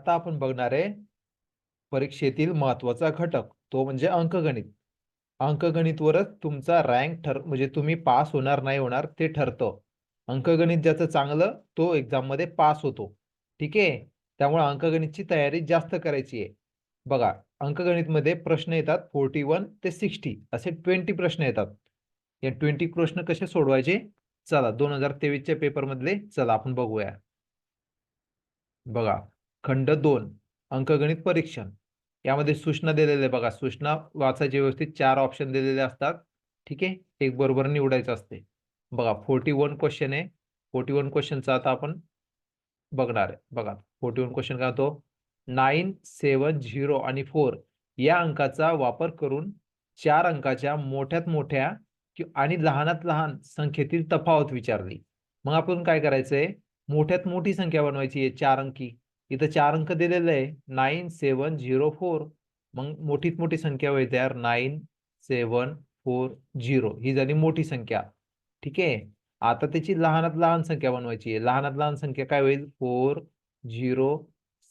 आता आपण बघणार आहे परीक्षेतील महत्त्वाचा घटक तो म्हणजे अंकगणित. अंकगणितवरच तुमचा रँक ठर म्हणजे तुम्ही पास होणार नाही होणार ते ठरतं. अंकगणित ज्याचं चांगलं तो एक्झाममध्ये पास होतो. ठीक आहे? त्यामुळे अंकगणितची तयारी जास्त करायची आहे. बघा अंकगणितमध्ये प्रश्न येतात फोर्टी वन ते सिक्स्टी असे ट्वेंटी प्रश्न येतात. या ट्वेंटी प्रश्न कसे सोडवायचे? चला दोन हजार तेवीसच्या पेपर मधले चला आपण बघूया. बघा खंड दोन अंकगणित परीक्षण. यामध्ये सूचना दिलेल्या बघा. सूचना वाचायचे व्यवस्थित चार ऑप्शन दिलेले असतात. ठीक आहे? एक बरोबर निवडायचं असते. बघा फोर्टी वन क्वेश्चन आहे. फोर्टी वन क्वेश्चनचा आता आपण बघणार आहे. बघा फोर्टी वन क्वेश्चन काय होतो? नाईन सेवन झिरो आणि फोर या अंकाचा वापर करून चार अंकाच्या मोठ्यात मोठ्या कि- आणि लहानात लहान संख्येतील तफावत विचारली. मग आपण काय करायचंय? मोठ्यात मोठी संख्या बनवायची आहे चार अंकी. इथं चार अंक दिलेले आहे. Nine seven zero four. मग मोठीत मोठी संख्या होईल तयार नाईन सेवन फोर झिरो. ही झाली मोठी संख्या. ठीक आहे? आता त्याची लहानात लहान संख्या बनवायची आहे. लहानात लहान संख्या काय होईल? Four zero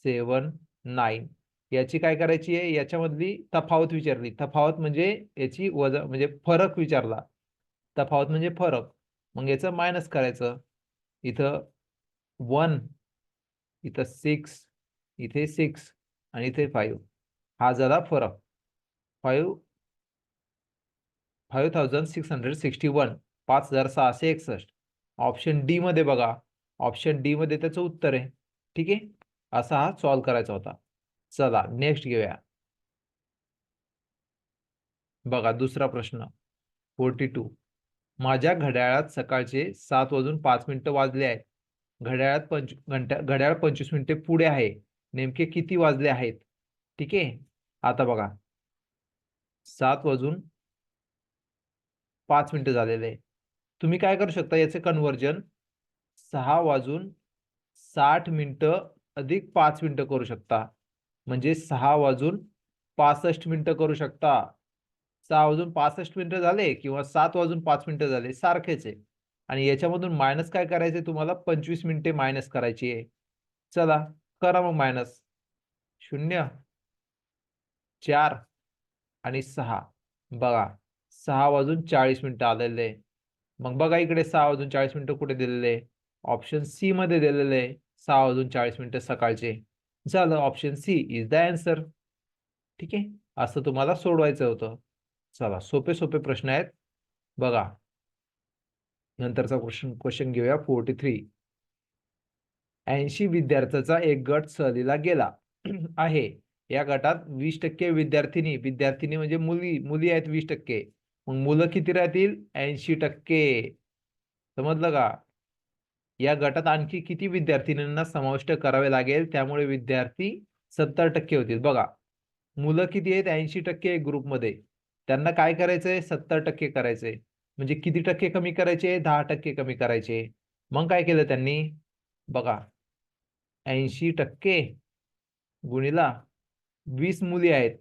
seven nine. याची काय करायची आहे? याच्यामधली तफावत विचारली. तफावत म्हणजे याची वजा म्हणजे फरक विचारला. तफावत म्हणजे फरक. मग याचं मायनस करायचं. इथं वन इथं सिक्स इथे सिक्स आणि इथे फाईव्ह हा झाला फरक. Five five thousand six hundred sixty one पाच हजार सहाशे एकसष्ट. ऑप्शन डी मध्ये बघा. ऑप्शन डी मध्ये त्याचं उत्तर आहे. ठीक आहे? असा हा सॉल्व करायचा होता. चला नेक्स्ट घेऊया. बघा दुसरा प्रश्न. फोर्टी टू माझ्या घड्याळात सकाळचे सात वाजून पाच मिनिटं वाजले आहेत. घड्याळात पंच घंट्या घड्याळ पंचवीस मिनिटे पुढे आहे. नेमके किती वाजले आहेत? ठीक आहे? आता बघा. सात वाजून पाच मिनिटं झालेले आहे. तुम्ही काय करू शकता? याचे कन्वर्जन सहा वाजून साठ मिनिटं अधिक पाच मिनिटं करू शकता. म्हणजे सहा वाजून पासष्ट मिनिटं करू शकता. सहा वाजून पासष्ट मिनिटं झाले किंवा सात वाजून पाच मिनिटं झाले सारखेच आहे. आणि याच्यामधून मायनस काय करायचे तुम्हाला? पंचवीस मिनिटे मायनस करायची आहे. चला करा मग मायनस शून्य चार आणि सहा. बघा सहा वाजून चाळीस मिनिटं आलेले. मग बघा इकडे सहा वाजून चाळीस मिनिटं कुठे दिलेले? ऑप्शन सी मध्ये दिलेले सहा वाजून चाळीस मिनिटं सकाळचे. झालं option C is the answer ठीक आहे? असं तुम्हाला सोडवायचं होतं. चला सोपे सोपे प्रश्न आहेत. बघा नंतरचा क्वेश्चन क्वेश्चन घेऊया. फोर्टी थ्री ऐंशी विद्यार्थ्याचा एक गट सहलीला गेला. आहे. या गटात वीस टक्के विद्यार्थिनी विद्यार्थिनी म्हणजे मुली मुली आहेत वीस टक्के. मग मुलं किती राहतील? ऐंशी टक्के. समजलं का? या गटात आणखी किती विद्यार्थिनींना समाविष्ट करावे लागेल? त्यामुळे विद्यार्थी सत्तर टक्के होतील. बघा मुलं किती आहेत? ऐंशी टक्के ग्रुपमध्ये. त्यांना काय करायचंय? सत्तर टक्के करायचंय. म्हणजे किती टक्के कमी करायचे? दहा टक्के कमी करायचे. मग काय केलं त्यांनी? बघा ऐंशी टक्के गुणीला वीस मुली आहेत.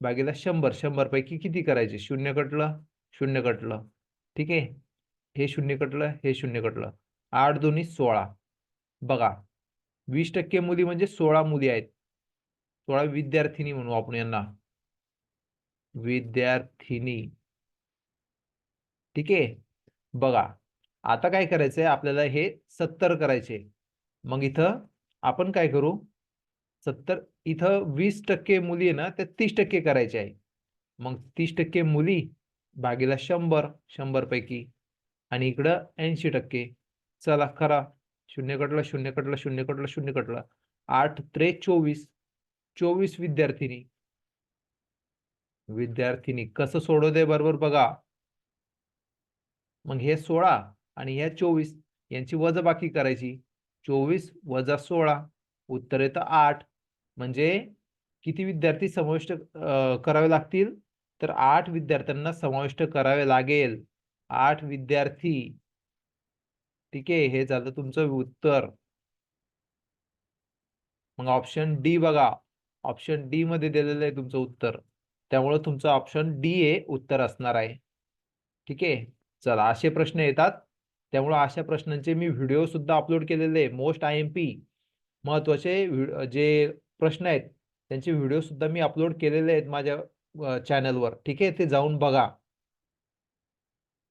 बागेला शंभर शंभर पैकी किती करायचे? शून्य कटलं शून्य कटलं. ठीक आहे? हे शून्य कटलं हे शून्य कटलं. आठ दोन्ही सोळा. बघा वीस टक्के मुली म्हणजे सोळा मुली आहेत. सोळा विद्यार्थिनी म्हणू आपण यांना. विद्यार्थिनी. ठीक आहे? बघा आता काय करायचंय? आपल्याला हे सत्तर करायचे मग इथं आपण काय करू? सत्तर इथं वीस टक्के मुली आहे ना त्या तीस टक्के करायचे आहे मग तीस टक्के मुली भागीला शंभर शंभर पैकी. आणि इकडं ऐंशी टक्के. चला खरा शून्य कटलं शून्य कटलं शून्य कटलं शून्य कटलं. आठ त्रे चोवीस. चोवीस विद्यार्थिनी. विद्यार्थिनी कसं सोडवते बरोबर बघा. मग हे सोळा आणि ह्या चोवीस यांची वजबाकी करायची. चोवीस वजा सोळा उत्तर येतं आठ. म्हणजे किती विद्यार्थी समाविष्ट करावे लागतील? तर आठ विद्यार्थ्यांना समाविष्ट करावे लागेल. आठ विद्यार्थी. ठीक आहे हे झालं तुमचं उत्तर. मग ऑप्शन डी बघा. ऑप्शन डी मध्ये दिलेलं आहे तुमचं उत्तर. त्यामुळे तुमचं ऑप्शन डी हे उत्तर असणार आहे. ठीक आहे? चला असे प्रश्न येतात. त्यामुळे अशा प्रश्नांचे मी व्हिडिओ सुद्धा अपलोड केलेले मोस्ट आय एम पी महत्त्वाचे जे प्रश्न आहेत त्यांचे व्हिडिओ सुद्धा मी अपलोड केलेले आहेत माझ्या चॅनलवर. ठीक आहे? ते जाऊन बघा.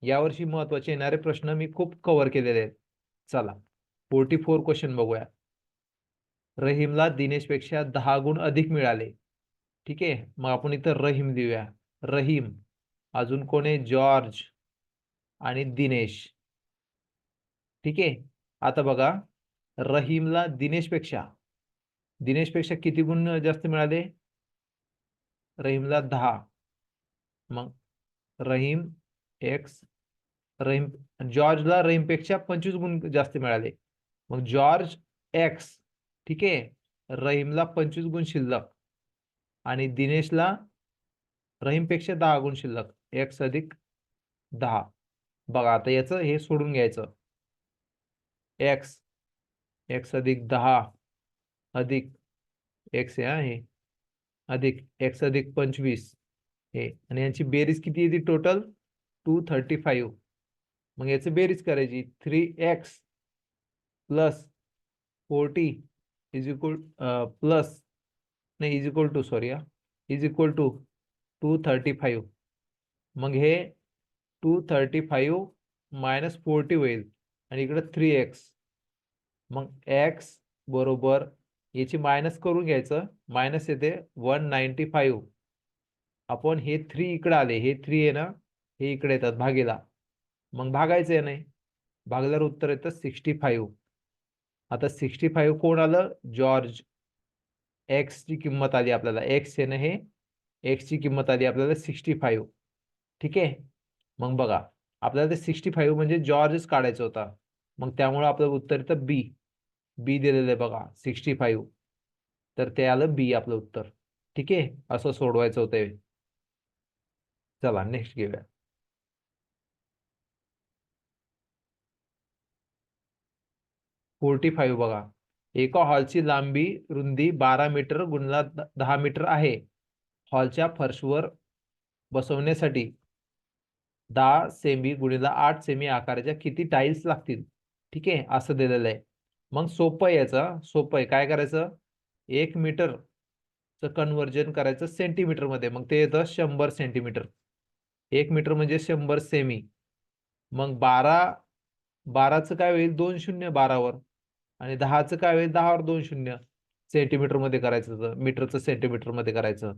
यावर्षी महत्त्वाचे येणारे प्रश्न मी खूप कव्हर केलेले आहेत. चला फोर्टी फोर क्वेश्चन बघूया. रहीमला दिनेशपेक्षा दहा गुण अधिक मिळाले. ठीक आहे? मग आपण इथं रहीम देऊया. रहीम अजून कोण आहे? जॉर्ज. आणि दिनेश. ठीक आहे? आता बघा रहीमला दिनेशपेक्षा दिनेशपेक्षा किती गुण जास्त मिळाले? रहीमला दहा. मग रहीम एक्स रहीम जॉर्जला रहीमपेक्षा पंचवीस गुण जास्त मिळाले. मग जॉर्ज एक्स ठीक आहे? रहीमला पंचवीस गुण शिल्लक आणि दिनेशला रहीमपेक्षा दहा गुण शिल्लक. एक्स अधिक दहा. बघा आता याचं हे सोडून घ्यायचं. एक्स एक्स अधिक दहा अधिक एक्स आहे हे अधिक एक्स अधिक पंचवीस हे. आणि यांची बेरीज किती येते टोटल टू थर्टी फाईव्ह मग याची बेरीज करायची. Three X plus forty is equal plus नाही इज इक्वल टू सॉरी हा. Is equal to two thirty five मग हे two thirty five minus forty होईल. आणि इकडं थ्री एक्स मग एक्स बरोबर याची मायनस करून घ्यायचं. मायनस येते वन नाईन्टी फाईव्ह आपण हे थ्री इकडं आले. हे थ्री आहे ना? हे इकडे येतात भागीला. मग भागायचं आहे नाही? भागल्यावर उत्तर येतं सिक्स्टी फाईव्ह आता सिक्स्टी फाईव्ह कोण आलं? जॉर्ज. एक्सची किंमत आली आपल्याला. एक्स आहे ना हे? एक्सची किंमत आली आपल्याला सिक्स्टी फाईव्ह ठीक आहे? मग बघा आपल्याला ते सिक्स्टी फाईव्ह म्हणजे जॉर्जच काढायचं होता. मग त्यामुळे आपलं उत्तर येतं बी बी दिलेलं आहे बघा सिक्स्टी फाईव्ह तर ते आलं बी आपलं उत्तर. ठीक आहे? असं सोडवायचं होतं चला नेक्स्ट घेऊया. फोर्टी फाईव्ह बघा. एका हॉलची लांबी रुंदी बारा मीटर गुणला दहा मीटर आहे. हॉलच्या फर्शवर बसवण्यासाठी दहा सेमी गुणिला आठ सेमी आकाराच्या किती टाईल्स लागतील? ठीक आहे असं दिलेलं आहे. मग सोपं आहे याचं सोपं आहे. काय करायचं? एक मीटरचं कन्वर्जन करायचं सेंटीमीटरमध्ये मग ते येतं शंभर सेंटीमीटर एक मीटर म्हणजे शंभर सेमी. मग बारा बाराचं काय होईल? दोन शून्य बारावर. आणि दहाचं काय होईल? दहावर दोन शून्य. सेंटीमीटरमध्ये करायचं मीटरचं सेंटीमीटरमध्ये करायचं.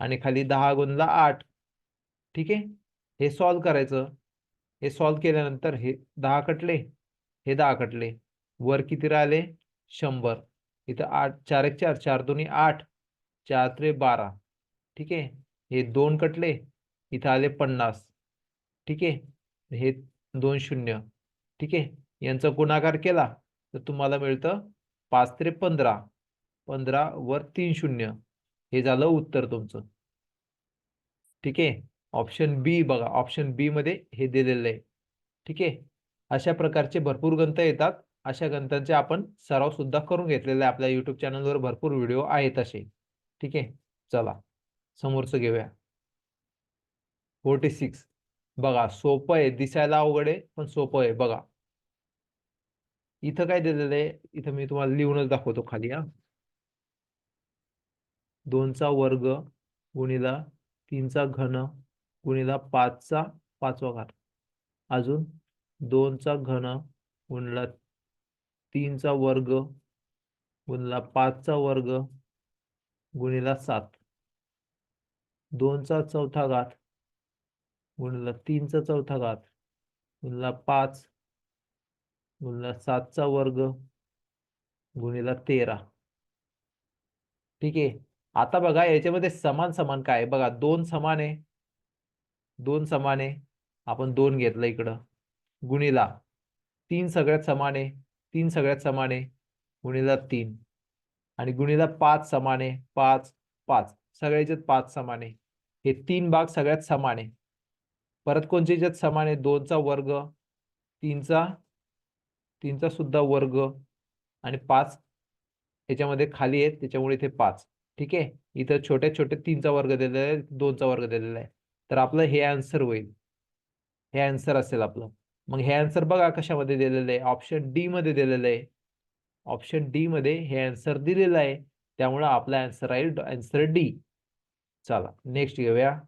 आणि खाली दहा गुणला आठ. ठीक आहे? हे सॉल्व करायचं. हे सॉल्व केल्यानंतर हे दहा कटले. हे दहा कटले. वर किती राहिले? शंभर. इथं आठ चार एक चार चार दोन्ही आठ चार त्रे बारा. ठीक आहे? हे दोन कटले. इथं आले पन्नास. ठीक आहे? हे दोन शून्य. ठीक आहे? यांचा गुणाकार केला तर तुम्हाला मिळतं पाच त्रे पंधरा. पंधरा वर तीन शून्य. हे झालं उत्तर तुमचं. ठीक आहे? ऑप्शन बी बघा ऑप्शन बी मध्ये हे दिलेलं आहे. ठीक आहे? अशा प्रकारचे भरपूर गंत येतात. अशा ग्रंथांचे आपण सराव सुद्धा करून घेतलेला आहे. आपल्या युट्यूब चॅनलवर भरपूर व्हिडिओ आहेत असे. ठीक आहे? चला समोरचं घेऊया. फोर्टी सिक्स बघा सोपं आहे. दिसायला अवघड आहे पण सोपं आहे. बघा. इथं काय दिलेलं आहे? इथं मी तुम्हाला लिहूनच दाखवतो खाली हा. दोनचा वर्ग गुणिला तीनचा घन गुणिला पाचचा पाचवा घात. अजून दोनचा घन गुणला तीनचा वर्ग गुणला पाचचा वर्ग गुणिला सात. दोनचा चौथा घात गुणला तीनचा चौथा घात गुणला पाच गुणला सातचा वर्ग गुणिला तेरा. ठीक आहे? आता बघा याच्यामध्ये समान समान काय आहे? बघा दोन समान आहे. दोन समाने आपण दोन घेतलं इकडं. गुणिला तीन सगळ्यात समाने तीन सगळ्यात समाने गुणीला गुणिला तीन. आणि गुणिला पाच समाने पाच पाच. सगळ्याच्यात पाच समाने. हे तीन भाग सगळ्यात समान. आहे परत कोणत्या याच्यात दोनचा वर्ग तीनचा तीनचा सुद्धा वर्ग. आणि पाच याच्यामध्ये खाली आहेत त्याच्यामुळे इथे पाच. ठीक आहे? इथं छोट्या छोट्या तीनचा वर्ग दिलेला आहे दोनचा वर्ग दिलेला आहे. तर आपलं हे आन्सर होईल. हे आन्सर असेल आपलं. मग हे आन्सर बघा कशामध्ये दिलेलं आहे. ऑप्शन डी मध्ये दिलेलं आहे. ऑप्शन डी मध्ये हे आन्सर दिलेलं आहे. त्यामुळं आपला आन्सर राहील आन्सर डी चला नेक्स्ट घेऊया.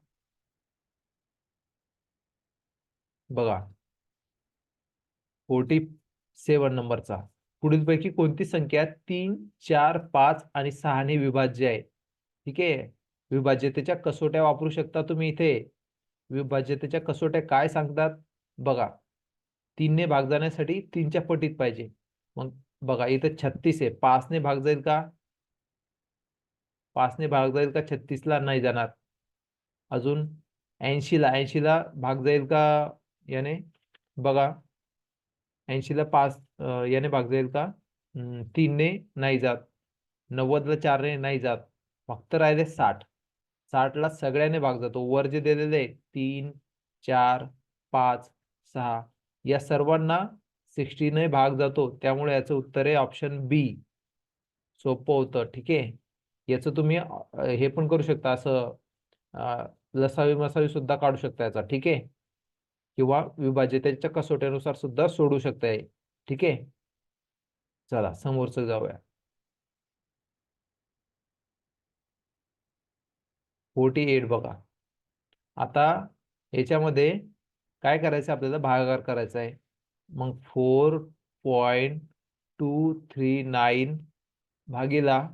बघा. फोर्टी सेवन नंबरचा. पुढीलपैकी कोणती संख्या तीन चार पाच आणि सहाने विभाज्य आहे? ठीक आहे? विभाज्यतेच्या कसोट्या वापरू शकता तुम्ही इथे. विभाज्यतेच्या कसोट्या काय सांगतात? बघा. तीनने भाग जाण्यासाठी तीनच्या पटीत पाहिजे. मग बघा इथं छत्तीस आहे. पाचने भाग जाईल का? पाचने भाग जाईल का? छत्तीसला नाही जाणार. अजून ऐंशीला ऐंशीला भाग जाईल का याने? बघा. ऐंशीला पाच याने भाग जाईल का? तीनने नाही जात. नव्वदला चारने नाही जात. फक्त राहिले साठ. साठला सगळ्याने भाग जातो. वर जे दिलेले आहे तीन चार पाच सहा या सर्वांना सिक्स्टीने भाग जातो. त्यामुळे याचं उत्तर आहे ऑप्शन बी सोपं होतं ठीक आहे? याचं तुम्ही हे पण करू शकता. असं लसावी मसावी सुद्धा काढू शकता याचा ठीक आहे? किंवा विभाज्यतेच्या कसोट्यानुसार सुद्धा सोडू शकता ठीक आहे? चला समोरचं जाऊया. फोर्टी एट बघा. आता याच्यामध्ये काय करायचं आपल्याला? भागाकार करायचा आहे. मग four point two three nine भागीला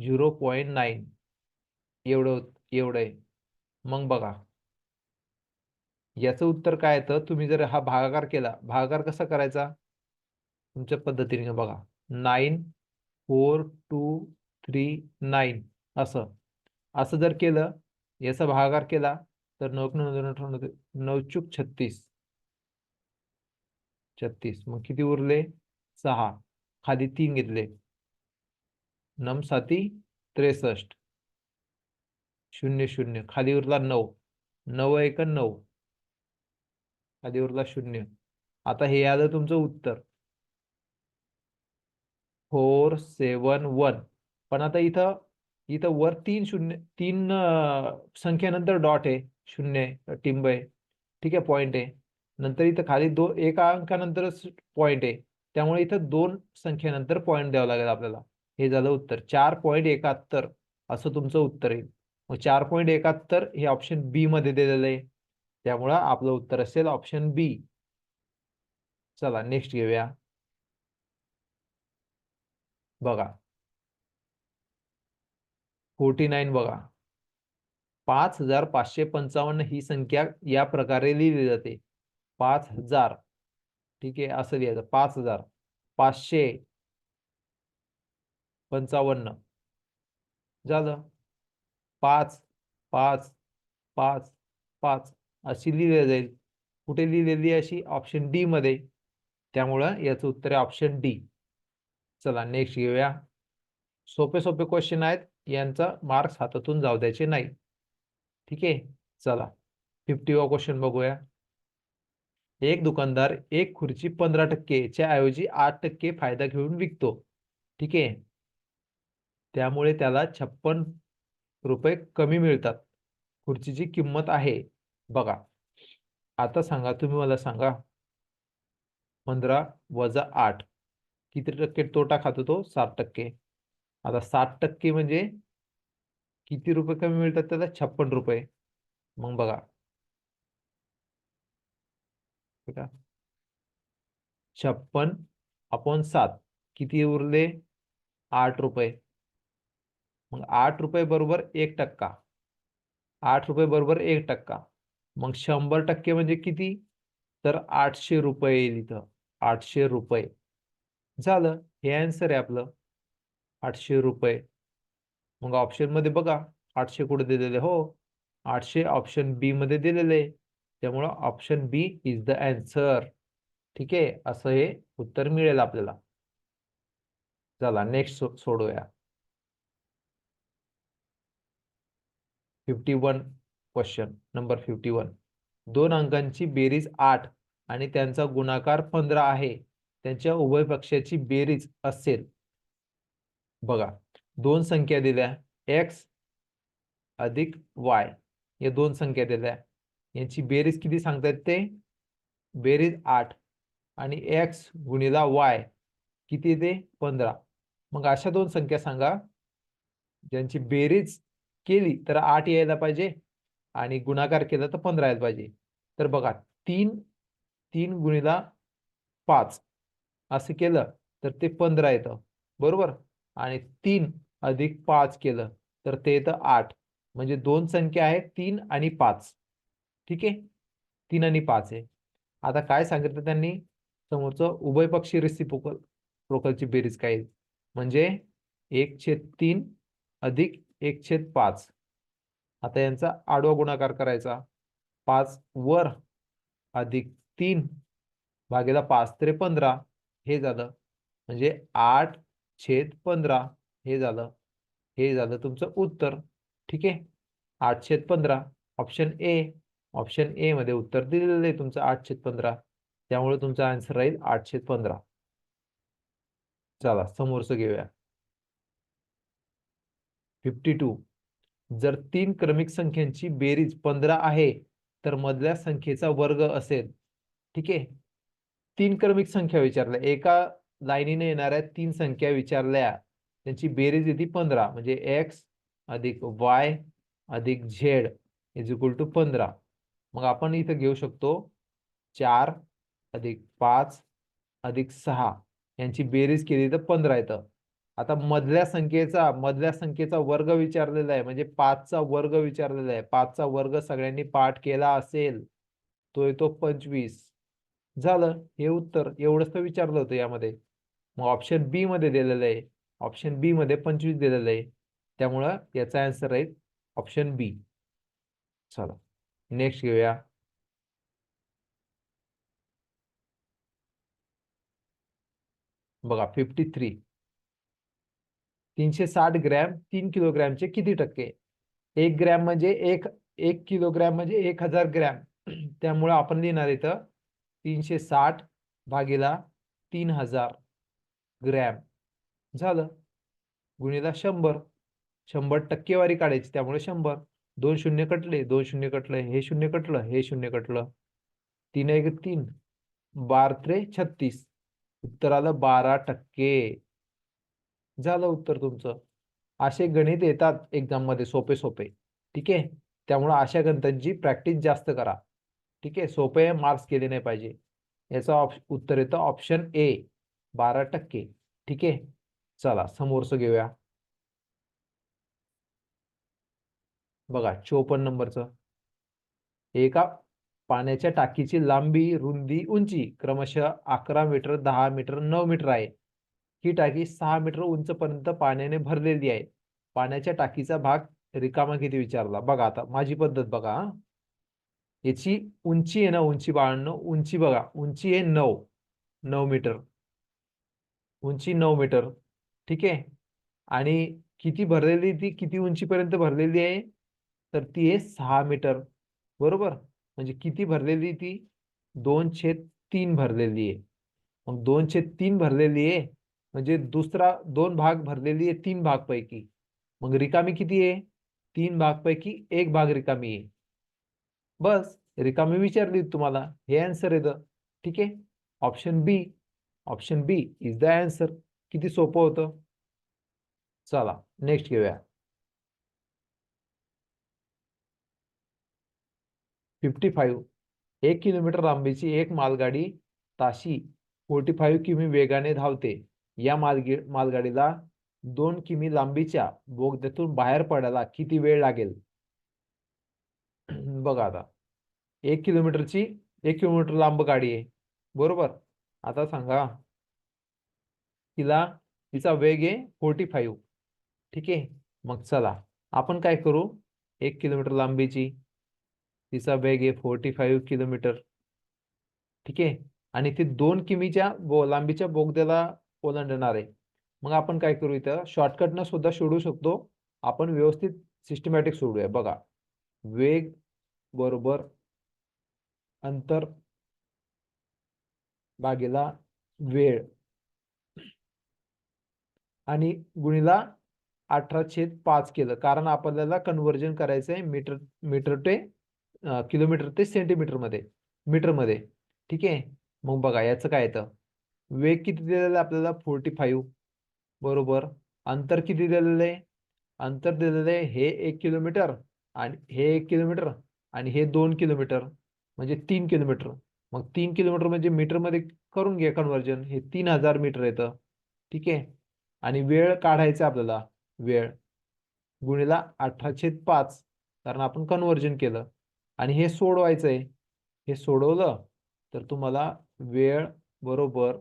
झिरो पॉईंट नाईन एवढं एवढं आहे. मग बघा. याचं उत्तर काय येतं? तुम्ही जर हा भागाकार केला भागाकार कसा करायचा? तुमच्या पद्धतीने बघा. Nine four two three nine असं. असं जर केलं याचा भागाकार केला तर नऊ नऊचूक छत्तीस छत्तीस मग किती उरले सहा खाली तीन घेतले नम साती त्रेसष्ट शून्य शून्य खाली उरला नऊ नऊ एक नऊ खाली उरला शून्य आता हे आलं तुमचं उत्तर फोर सेवन वन पण आता इथं इथं वर तीन शून्य तीन संख्येनंतर डॉट आहे शून्य टिंब आहे. ठीक आहे पॉइंट आहे. नंतर इथं खाली दो एका अंकानंतरच पॉइंट आहे. त्यामुळे इथं दोन संख्येनंतर पॉइंट द्यावं लागेल आपल्याला. हे झालं उत्तर. चार पॉईंट एकाहत्तर. असं तुमचं उत्तर येईल मग चार पॉईंट एकाहत्तर हे ऑप्शन बी मध्ये दिलेलं आहे. त्यामुळं आपलं उत्तर असेल ऑप्शन बी चला नेक्स्ट घेऊया. बघा. फोर्टी नाईन बघा. पाच हजार पाचशे पंचावन्न ही संख्या या प्रकारे लिहिली जाते. पाच हजार. ठीक आहे असं लिहायचं. पाच हजार पाचशे पंचावन्न. झालं? पाच पाच पाच पाच अशी लिहिली जाईल. कुठे लिहिलेली अशी? ऑप्शन डी मध्ये. त्यामुळं याचं उत्तर आहे ऑप्शन डी चला नेक्स्ट घेऊया. सोपे सोपे क्वेश्चन आहेत. यांचा मार्क्स हातातून जाऊ द्यायचे नाही. ठीक आहे? चला. फिफ्टी वा क्वेश्चन बघूया. एक दुकानदार एक खुर्ची पंधरा टक्केच्या ऐवजी आठ टक्के फायदा घेऊन विकतो. ठीक आहे? त्यामुळे त्याला छप्पन रुपये कमी मिळतात. खुर्चीची किंमत आहे. बघा. आता सांगा तुम्ही मला सांगा. पंधरा वजा आठ. किती टक्के तोटा खातो तो? सात टक्के. आता सात टक्के म्हणजे किती रुपये कमी मिळतात त्याला? छप्पन रुपये. मग बघा. छप्पन अपॉन सात किती उरले? आठ रुपये. मग आठ रुपये बरोबर एक टक्का. आठ रुपये बरोबर एक टक्का. मग शंभर टक्के म्हणजे किती? तर आठशे रुपये येईल इथं. आठशे रुपये. झालं. हे आन्सर आहे आपलं. आठशे रुपये. मग ऑप्शनमध्ये बघा आठशे कुठे दिलेले? हो आठशे ऑप्शन बी मध्ये दिलेले. त्यामुळं option B is the answer ठीक आहे? असं हे उत्तर मिळेल आपल्याला. चला next सोडूया. Fifty one question number fifty one दोन अंकांची बेरीज आठ आणि त्यांचा गुणाकार पंधरा आहे. त्यांच्या उभय पक्षाची बेरीज असेल. बघा दोन संख्या दिल्या एक्स अधिक वाय या दोन संख्या दिल्या. यांची बेरीज किती सांगतायत ते? बेरीज आठ आणि एक्स गुणिला वाय किती येते? पंधरा. मग अशा दोन संख्या सांगा. ज्यांची बेरीज केली तर आठ यायला पाहिजे आणि गुणाकार केला तर पंधरा यायला पाहिजे. तर बघा तीन तीन गुणिला पाच असं केलं तर ते पंधरा येतं. बरोबर? आणि तीन अधिक पाच केलं तर ते येतं आठ. म्हणजे दोन संख्या आहे तीन आणि पाच. ठीक आहे? तीन आणि पाच आहे. आता काय सांगितलं त्यांनी? समोरचं उभयपक्षी रेसिप्रोकल प्रोकलची बेरीज काय म्हणजे एक छेद तीन अधिक एक छेद पाच. आता यांचा आडवा गुणाकार करायचा. पाच वर अधिक तीन भागेला पाच ते पंधरा. हे झालं. म्हणजे आठ छेद पंधरा हे झालं. हे झालं तुमचं उत्तर. ठीक आहे? आठ छेद पंधरा ऑप्शन ए ऑप्शन ए मध्ये उत्तर दिलेलं आहे तुमचं आठ छेद पंधरा. त्यामुळे तुमचा आन्सर राहील आठ छेद पंधरा. चला समोरचं घेऊया. फिफ्टी टू जर तीन क्रमिक संख्यांची बेरीज पंधरा आहे तर मधल्या संख्येचा वर्ग असेल. ठीक आहे? तीन क्रमिक संख्या विचारल्या. एका लाईनीने येणाऱ्या तीन संख्या विचारल्या त्यांची बेरीज येते पंधरा. म्हणजे एक्स अधिक वाय अधिक झेड इज इक्वल टू पंधरा. मग आपण इथं घेऊ शकतो चार अधिक पाच अधिक सहा. यांची बेरीज केली तर पंधरा येतं. आता मधल्या संख्येचा मधल्या संख्येचा वर्ग विचारलेला आहे. म्हणजे पाचचा वर्ग विचारलेला आहे. पाचचा वर्ग सगळ्यांनी पाठ केला असेल तो येतो पंचवीस. झालं? हे उत्तर. एवढंच तर विचारलं होतं यामध्ये. मग ऑप्शन बी मध्ये दिलेलं आहे. ऑप्शन बी मध्ये पंचवीस दिलेलं आहे. त्यामुळं याचा आन्सर राहील ऑप्शन बी चला नेक्स्ट घेऊया. बघा फिफ्टी थ्री तीनशे साठ ग्रॅम तीन किलोग्रॅमचे किती टक्के? एक ग्रॅम म्हणजे एक एक किलोग्रॅम म्हणजे एक हजार ग्रॅम. त्यामुळे आपण लिहिणार इथं तीनशे साठ भागीला तीन हजार. ग्रॅम. झालं. गुणिला शंभर. शंभर टक्केवारी काढायची त्यामुळे शंभर. दोन शून्य कटले दोन शून्य कटलं हे शून्य कटलं हे शून्य कटलं. तीन एक तीन. बार त्रे छत्तीस. उत्तर आलं बारा टक्के. झालं उत्तर तुमचं. असे गणित येतात एक्झाममध्ये सोपे सोपे. ठीक आहे? त्यामुळे अशा गणितांची प्रॅक्टिस जास्त करा. ठीक आहे? सोपे मार्क्स केले नाही पाहिजे. याचं उत्तर येतं ऑप्शन ए बारा टक्के. ठीक आहे? चला समोरचं घेऊया. बघा चोपन्न नंबरचं. एका पाण्याच्या टाकीची लांबी रुंदी उंची क्रमशः अकरा मीटर दहा मीटर नऊ मीटर आहे. ही टाकी सहा मीटर उंचपर्यंत पाण्याने भरलेली आहे. पाण्याच्या टाकीचा भाग रिकामा किती विचारला? बघा आता माझी पद्धत बघा याची उंची आहे ना उंची बाळांनो उंची बघा उंची आहे नऊ. नऊ मीटर. उंची नऊ मीटर. ठीक आहे? आणि किती भरलेली ती किती उंचीपर्यंत भरलेली आहे? तर ती आहे सहा मीटर. बरोबर? म्हणजे किती भरलेली ती? दोन छेद तीन भरलेली आहे. मग दोन छेद तीन भरलेली आहे म्हणजे दुसरा दोन भाग भरलेली आहे तीन भाग पैकी मग रिकामी किती आहे? तीन भाग पैकी एक भाग रिकामी आहे. बस रिकामी विचारली तुम्हाला. हे आन्सर येतं ठीक आहे? Option B option B is the answer. किती सोपं होतं? चला नेक्स्ट घेऊया. फिफ्टी फाईव्ह एक किलोमीटर लांबीची एक मालगाडी ताशी फोर्टी फाईव्ह किमी वेगाने धावते. या मालगी मालगाडीला दोन किमी लांबीच्या बोगद्यातून बाहेर पडायला किती वेळ लागेल? बघा आता. एक किलोमीटरची एक किलोमीटर लांब गाडी आहे. बरोबर? आता सांगा. तिला तिचा वेग आहे फोर्टी फाईव्ह ठीक आहे? मग चला. आपण काय करू? एक किलोमीटर लांबीची. तिचा वेग आहे फोर्टी फाईव्ह किलोमीटर. ठीक आहे? आणि ती दोन किमीच्या लांबीच्या बोगद्याला ओलांडणार आहे. मग आपण काय करू इथं? शॉर्टकटनं सुद्धा सोडू शकतो. आपण व्यवस्थित सिस्टमॅटिक सोडूया बघा. वेग बरोबर अंतर बागेला वेळ. आणि गुणीला अठरा छेद पाच केलं. कारण आपल्याला कन्व्हर्जन करायचं आहे मीटर मीटर ते किलोमीटर ते सेंटीमीटरमध्ये ठीक आहे? मग बघा याचं काय येतं? वेग किती दिलेला आहे आपल्याला? फोर्टी फाईव्ह बरोबर? अंतर किती दिलेलं आहे? अंतर दिलेलं आहे हे एक किलोमीटर आणि हे एक किलोमीटर आणि हे दोन किलोमीटर म्हणजे तीन किलोमीटर मग तीन किलोमीटर म्हणजे मीटरमध्ये करून घ्या कन्वर्जन हे तीन हजार मीटर येतं. ठीक आहे? आणि वेळ काढायचा आपल्याला. वेळ. गुणिला अठराशे पाच. कारण आपण कन्वर्जन केलं. आणि हे सोडवायचं आहे हे सोडवलं तर तुम्हाला वेळ बरोबर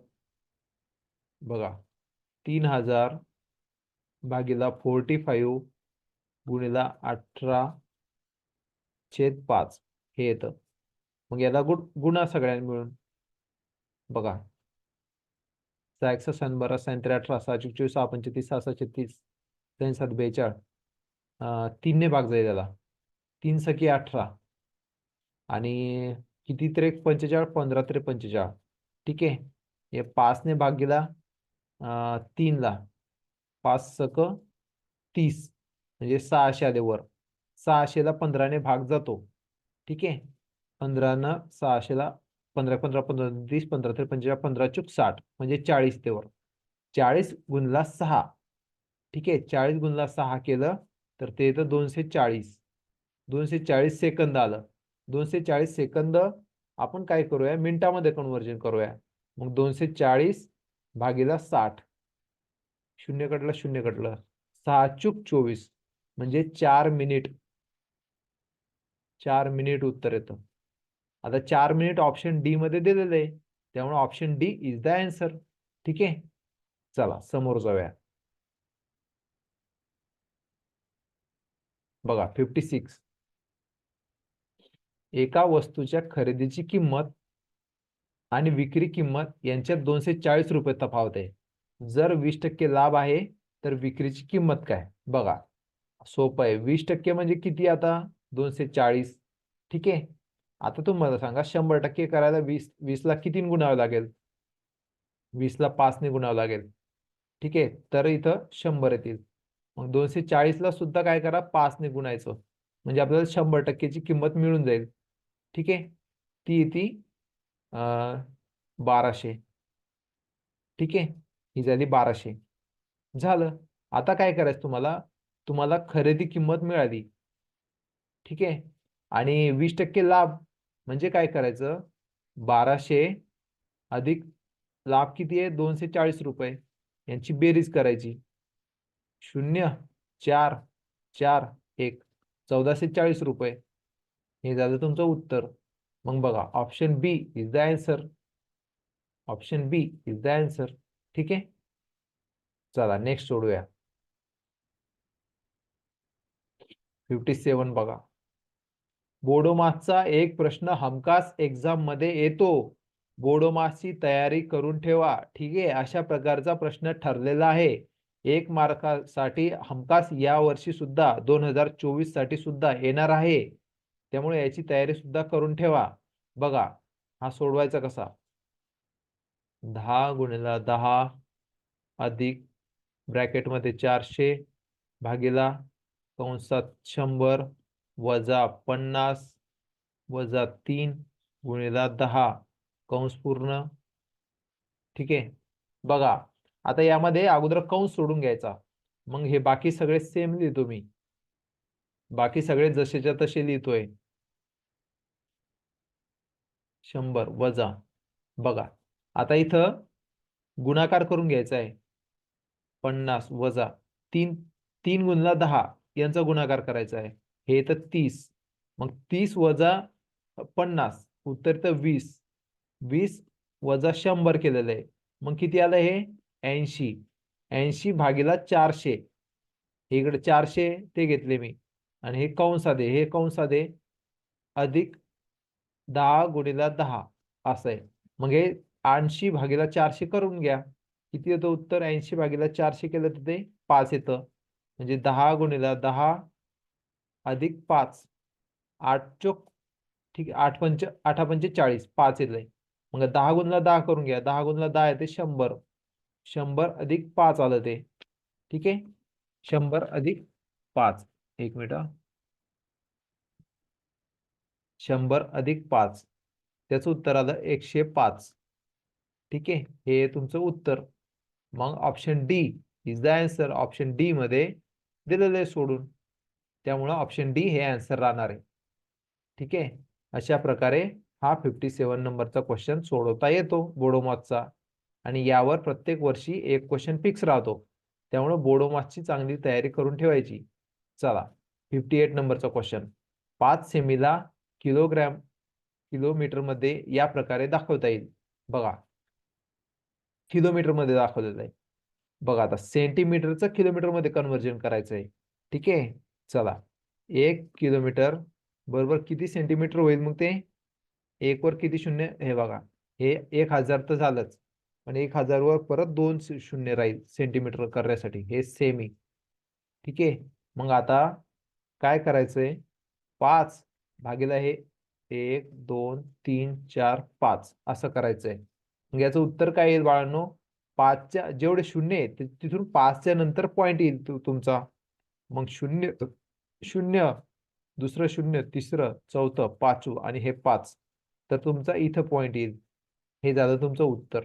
बघा. तीन हजार भागीला फोर्टी फाईव्ह गुणिला अठरा छेद पाच. हे येतं. मग याला गुण गुणा सगळ्यांनी मिळून. बघा. सहा एक सहा बारा सहा त्रे अठरा सहा चोवीस सहा पंचतीस सहा छत्तीस तीन सात बेचाळ तीनने भाग जाईल त्याला तीन सखी अठरा. आणि किती त्रेक पंचेचाळ पंधरा त्रे पंचेचाळ ठीक? आहे हे पाचने भाग गेला. तीनला. पाच सक तीस. म्हणजे सहाशे आले वर. सहाशेला पंधराने भाग जातो. ठीक? आहे पंधरानं सहाशेला पंधरा पंधरा पंधरा तीस पंधरा ते पंचेचाळीस पंधरा चूक साठ म्हणजे चाळीस तेवर चाळीस गुणला सहा. ठीक आहे? चाळीस गुणला सहा केलं तर ते येतं दोनशे चाळीस. दोनशे चाळीस सेकंद आलं. दोनशे चाळीस सेकंद आपण काय करूया? मिनिटामध्ये कन्वर्जन करूया. मग दोनशे चाळीस भागीला साठ. शून्य कटलं शून्य कटलं. सहा चूक चोवीस म्हणजे चार मिनिट. चार मिनिट उत्तर येतं. आता चार मिनिट ऑप्शन डी मध्ये दिलेलं आहे. त्यामुळे option D is the answer ठीक आहे? चला समोर जाऊया. बघा फिफ्टी सिक्स एका वस्तूच्या खरेदीची किंमत आणि विक्री किंमत यांच्यात दोनशे चाळीस रुपये तफावत आहे. जर वीस टक्के लाभ आहे तर विक्रीची किंमत काय? बघा सोपं आहे. वीस टक्के म्हणजे किती आता? दोनशे चाळीस. ठीक आहे? आता तुम्हाला सांगा शंभर टक्के करायला वीस वीसला किती गुणावं लागेल? वीसला पाचने गुणावं लागेल. ठीक आहे तर इथं शंभर येतील. मग दोनशे चाळीसला सुद्धा काय करा पाचने गुणायचं. म्हणजे आपल्याला शंभर टक्केची किंमत मिळून जाईल. ठीक आहे ती येते बाराशे. ठीक आहे ही झाली बाराशे. झालं. आता काय करायचं तुम्हाला? तुम्हाला खरेदी किंमत मिळाली. ठीक आहे आणि वीस टक्के लाभ म्हणजे काय करायचं? बाराशे अधिक लाभ किती आहे? दोनशे चाळीस रुपये. यांची बेरीज करायची. शून्य चार चार एक चौदाशे चाळीस रुपये. हे झालं तुमचं उत्तर. मग बघा option B is the answer option B is the answer ठीक आहे? चला नेक्स्ट सोडूया. फिफ्टी सेवन बघा. बोडोमासचा एक प्रश्न हमखास एक्झाममध्ये येतो. बोडोमासची तयारी करून ठेवा. ठीक? आहे अशा प्रकारचा प्रश्न ठरलेला आहे. एक मार्कासाठी हमखास या वर्षी सुद्धा दोन हजार चोवीससाठी सुद्धा येणार आहे. त्यामुळे याची तयारी सुद्धा करून ठेवा. बघा हा सोडवायचा कसा? दहा गुणिला दहा अधिक ब्रॅकेटमध्ये चारशे भागीला कंसात शंभर वजा पन्नास वजा तीन गुणिला दहा. कंस पूर्ण. ठीक आहे? बघा आता यामध्ये अगोदर कंस सोडून घ्यायचा. मग हे बाकी सगळे सेम लिहितो मी. बाकी सगळे जसेच्या तसे लिहितोय. शंभर वजा. बघा आता इथं गुणाकार करून घ्यायचा आहे. पन्नास वजा तीन तीन गुणला दहा यांचा गुणाकार करायचा आहे. हे तर तीस. मग तीस वजा पन्नास उत्तर तर वीस. वीस वजा शंभर केलेलं आहे. मग किती आलं हे? ऐंशी. ऐंशी भागीला चारशे. इकडे चारशे ते घेतले मी. आणि हे कंसादे हे कंसादे अधिक दहा गुणिला दहा. असं आहे. मग हे ऐंशी भागीला चारशे करून घ्या. किती येतं उत्तर? ऐंशी भागीला चारशे केलं तर ते पाच येतं. म्हणजे दहा गुणिला दहा अधिक पाच. आठ चोक ठीक आहे आठ पंच आठा पंचे चाळीस. पाच येतंय. मग दहा गुणला दहा करून घ्या. दहा गुणला दहा येते शंभर. शंभर अधिक पाच आलं ते. ठीक आहे? शंभर अधिक पाच. एक मिनिट हा. शंभर अधिक पाच. त्याचं उत्तर आलं एकशे पाच. ठीक आहे? हे तुमचं उत्तर. मग option D is the answer option D मध्ये दिलेलं आहे सोडून. त्यामुळं ऑप्शन डी हे आन्सर राहणार आहे. ठीक आहे? अशा प्रकारे हा फिफ्टी सेवन नंबरचा क्वेश्चन सोडवता येतो बोडोमॉथचा आणि यावर प्रत्येक वर्षी एक क्वेश्चन फिक्स राहतो. त्यामुळं बोडोमॉथची चांगली तयारी करून ठेवायची. चला फिफ्टी एट नंबरचा क्वेश्चन पाच सेमीला किलोग्रॅम किलोमीटरमध्ये या प्रकारे दाखवता येईल. बघा. किलोमीटरमध्ये दाखवलेलं आहे. बघा आता सेंटीमीटरचं किलोमीटरमध्ये कन्व्हर्जन करायचं आहे ठीक आहे? चला एक किलोमीटर बरोबर किती सेंटीमीटर होईल मग ते? एक वर किती शून्य? हे बघा हे एक हजार तर झालंच. पण एक हजारवर परत दोन शून्य राहील सेंटीमीटर करण्यासाठी. हे सेमी ठीक आहे? मग आता काय करायचंय? पाच भागीला हे एक दोन तीन चार पाच असं करायचंय. मग याचं उत्तर काय येईल बाळांनो? पाचच्या जेवढे शून्य आहेत तिथून पाचच्या नंतर पॉइंट येईल तुमचा. मग शून्य शून्य दुसरं शून्य तिसरं चौथं पाचवं आणि हे पाच. तर तुमचा इथं पॉइंट येईल. हे झालं तुमचं उत्तर.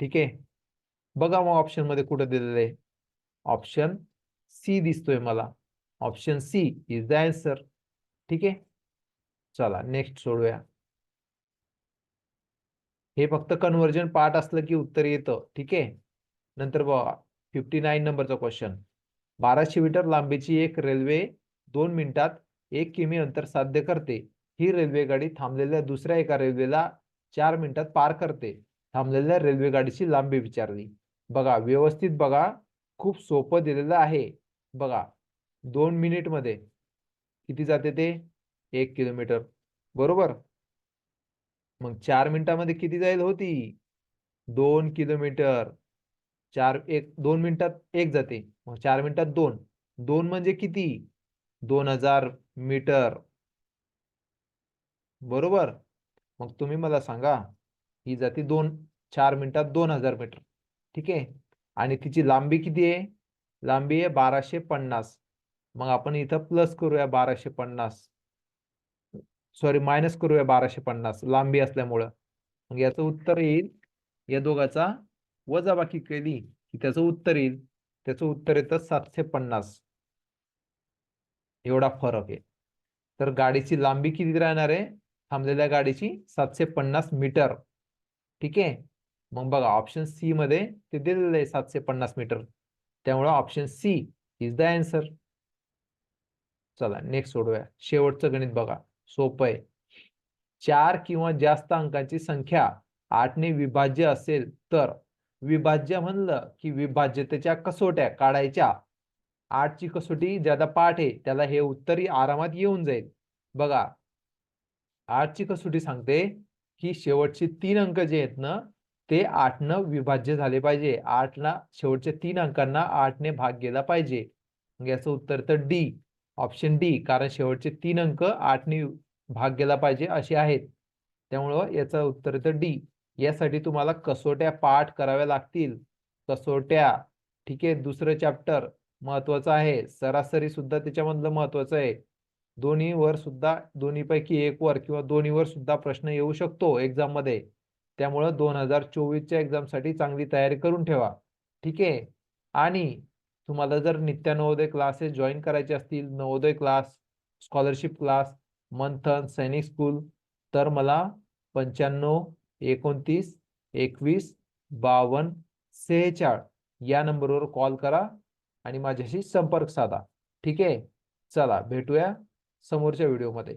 ठीक आहे? बघा मग ऑप्शनमध्ये कुठं दिलेलं आहे. ऑप्शन सी दिसतोय मला. Option C is the answer ठीक आहे? चला नेक्स्ट सोडूया. हे फक्त कन्व्हर्जन पार्ट असलं की उत्तर येतं. ठीक आहे? नंतर बघा फिफ्टी नाईन नंबरचा क्वेश्चन बाराशे मीटर लांबीची एक रेल्वे दोन मिनिटात एक किमी अंतर साध्य करते. ही रेल्वे गाडी थांबलेल्या दुसऱ्या एका रेल्वेला चार मिनिटात पार करते. थांबलेल्या रेल्वे गाडीची लांबी विचारली. बघा व्यवस्थित बघा. खूप सोपं दिलेलं आहे. बघा दोन मिनिटमध्ये किती जाते ते? एक किलोमीटर. बरोबर? मग चार मिनिटामध्ये किती जाईल होती? दोन किलोमीटर. चार एक दोन मिनिटात एक जाते. मग चार मिनिटात दोन. दोन म्हणजे किती? दोन हजार मीटर. बरोबर? मग तुम्ही मला सांगा ही जाते दोन चार मिनिटात दोन हजार मीटर. ठीक आहे? आणि तिची लांबी किती आहे? लांबी आहे बाराशे पन्नास. मग आपण इथं प्लस करूया बाराशे पन्नास. सॉरी मायनस करूया बाराशे पन्नास. लांबी असल्यामुळं. मग याचं उत्तर येईल या दोघाचा वजाबाकी केली की त्याचं उत्तर येईल. त्याचं उत्तर येतं सातशे पन्नास. एवढा फरक आहे. तर गाडीची लांबी किती राहणार आहे? थांबलेल्या गाडीची सातशे पन्नास मीटर. ठीक आहे? मग बघा ऑप्शन सी मध्ये ते दिलेलं आहे सातशे पन्नास मीटर. त्यामुळं option C is the answer चला नेक्स्ट सोडूया. शेवटचं गणित बघा. सोपं आहे. चार किंवा जास्त अंकांची संख्या आठने विभाज्य असेल तर विभाज्य म्हणलं की विभाज्यतेच्या कसोट्या काढायच्या. आठची कसोटी ज्यादा पाठ आहे त्याला हे उत्तरही आरामात येऊन जाईल. बघा. आठची कसोटी सांगते की शेवटचे तीन अंक जे आहेत ना ते आठनं विभाज्य झाले पाहिजे. आठला शेवटच्या तीन अंकांना आठने भाग गेला पाहिजे. याचं उत्तर तर डी. ऑप्शन डी कारण शेवटचे तीन अंक आठने भाग गेला पाहिजे असे आहेत. त्यामुळं याचं उत्तर तर डी. यासाठी तुम्हाला कसोट्या पाठ कराव्या लागतील. कसोट्या ठीक आहे? दुसरं चॅप्टर महत्वाचं आहे. सरासरी सुद्धा त्याच्यामधलं महत्वाचं आहे. दोन्हीवर सुद्धा दोन्हीपैकी एक वर किंवा दोन्हीवर सुद्धा प्रश्न येऊ शकतो एक्झाममध्ये. त्यामुळं दोन हजार चोवीसच्या एक्झामसाठी चांगली तयारी करून ठेवा. ठीक आहे? आणि तुम्हाला जर नित्या नवोदय क्लासेस जॉईन करायचे असतील Navodaya class scholarship class Manthan Sainik school तर मला पंच्याण्णव एकोणतीस एकवीस बावन्न सेहेचाळ या नंबरवर कॉल करा आणि माझ्याशी संपर्क साधा. ठीक आहे? चला भेटूया समोरच्या व्हिडिओमध्ये.